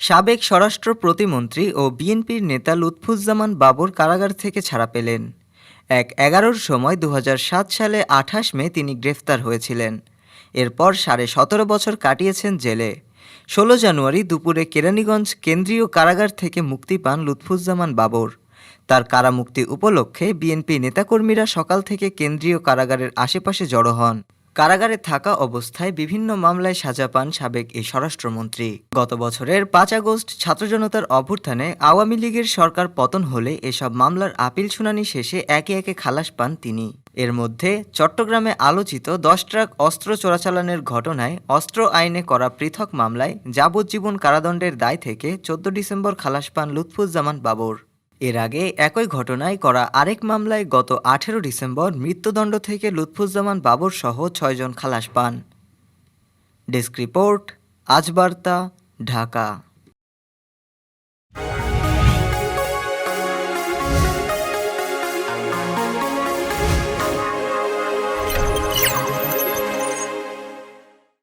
সাবেক স্বরাষ্ট্র প্রতিমন্ত্রী ও বিএনপির নেতা লুৎফুজ্জামান বাবর কারাগার থেকে ছাড়া পেলেন। এক এগারোর সময় দু হাজার সাত সালে আঠাশ মে তিনি গ্রেফতার হয়েছিলেন। এরপর সাড়ে সতেরো বছর কাটিয়েছেন জেলে। ষোলো জানুয়ারি দুপুরে কেরানীগঞ্জ কেন্দ্রীয় কারাগার থেকে মুক্তি পান লুৎফুজ্জামান বাবর। তার কারামুক্তি উপলক্ষে বিএনপি নেতাকর্মীরা সকাল থেকে কেন্দ্রীয় কারাগারের আশেপাশে জড়ো হন। কারাগারে থাকা অবস্থায় বিভিন্ন মামলায় সাজা পান সাবেক এই স্বরাষ্ট্রমন্ত্রী। গত বছরের পাঁচ আগস্ট ছাত্র জনতার অভ্যুত্থানে আওয়ামী লীগের সরকার পতন হলে এসব মামলার আপিল শুনানি শেষে একে একে খালাস পান তিনি। এর মধ্যে চট্টগ্রামে আলোচিত দশ ট্রাক অস্ত্র চোরাচালানের ঘটনায় অস্ত্র আইনে করা পৃথক মামলায় যাবজ্জীবন কারাদণ্ডের দায় থেকে চোদ্দ ডিসেম্বর খালাস পান লুৎফুজ্জামান বাবর। এর আগে একই ঘটনায় করা আরেক মামলায় গত আঠেরো ডিসেম্বর মৃত্যুদণ্ড থেকে লুৎফুজ্জামান বাবর সহ ছয়জন খালাস পান। ডেস্ক রিপোর্ট, আজ বার্তা, ঢাকা।